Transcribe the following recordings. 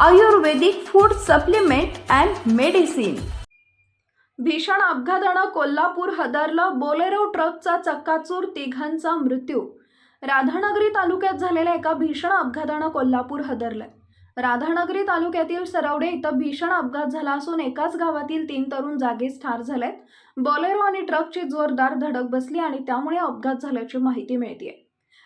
Ayurvedic food supplement and medicine. भीषण अपघातानं Kolhapur हदरलं Bolero ट्रकचा चक्काचूर तिघांचा मृत्यू. राधानगरी तालुक्यात झालेल्या एका भीषण अपघातानं कोल्हापूर हदरलंय राधानगरी तालुक्यातील सरवडे इथं भीषण अपघात झाला असून एकाच गावातील तीन तरुण जागीच ठार झालेत. बोलेरो आणि ट्रकची जोरदार धडक बसली आणि त्यामुळे अपघात झाल्याची माहिती मिळते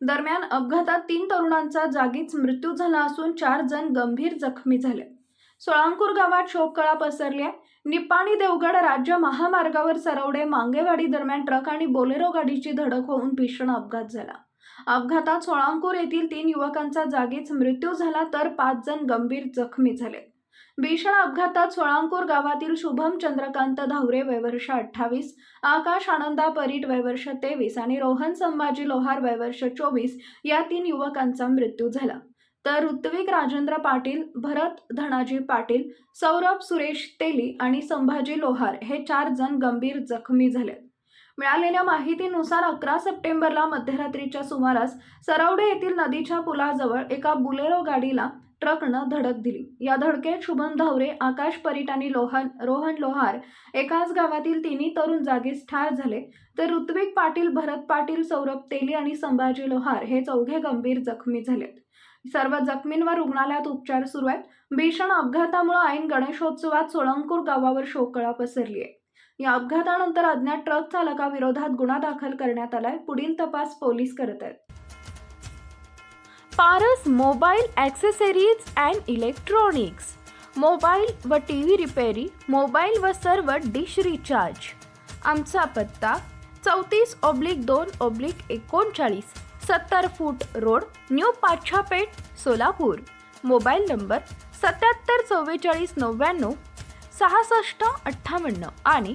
दरम्यान अपघातात तीन तरुणांचा जागीच मृत्यू झाला असून चार जण गंभीर जखमी झाले. सोळांपूर गावात शोककळा पसरली आहे निपाणी देवगड राज्य महामार्गावर सरवडे मांगेवाडी दरम्यान ट्रक आणि बोलेरो गाडीची धडक होऊन भीषण अपघात झाला. अपघातात सोळांपूर येथील तीन युवकांचा जागीच मृत्यू झाला तर पाच जण गंभीर जखमी झाले. भीषण अपघातात सोळांकूर गावातील शुभम चंद्रकांत धावरे वयवर्ष अठ्ठावीस आकाश आनंदा परीट वयवर्ष तेवीस आणि रोहन संभाजी लोहार वयवर्ष चोवीस या तीन युवकांचा मृत्यू झाला. तर ऋत्विक राजेंद्र पाटील भरत धनाजी पाटील सौरभ सुरेश तेली आणि संभाजी लोहार हे चार जण गंभीर जखमी झाले. मिळालेल्या माहितीनुसार अकरा सप्टेंबरला मध्यरात्रीच्या सुमारास सरवडे येथील नदीच्या पुलाजवळ एका बुलेरो गाडीला ट्रकनं धडक दिली. या धडकेत शुभम धावरे आकाश परीट आणि लोहन रोहन लोहार एकाच गावातील तिन्ही तरुण जागीच ठार झाले. तर ऋत्विक पाटील भरत पाटील सौरभ तेली आणि संभाजी लोहार हे चौघे गंभीर जखमी झालेत. सर्व जखमींवर रुग्णालयात उपचार सुरू आहेत. भीषण अपघातामुळे ऐन गणेशोत्सवात सोळंकूर गावावर शोकळा पसरली आहे या अपघातानंतर अज्ञात ट्रक चालकाविरोधात गुन्हा दाखल करण्यात आलाय. पुढील तपास पोलीस करत आहेत. Paras mobile accessories and electronics. Mobile व टी व्ही रिपेरी मोबाईल व सर्व डिश रिचार्ज. आमचा पत्ता चौतीस ऑब्लिक दोन ऑब्लिक एकोणचाळीस सत्तर foot road new Pachchhapeth Solapur. Mobile number सत्याहत्तर चव्वेचाळीस नव्याण्णव सहासष्ट अठ्ठावन्न आणि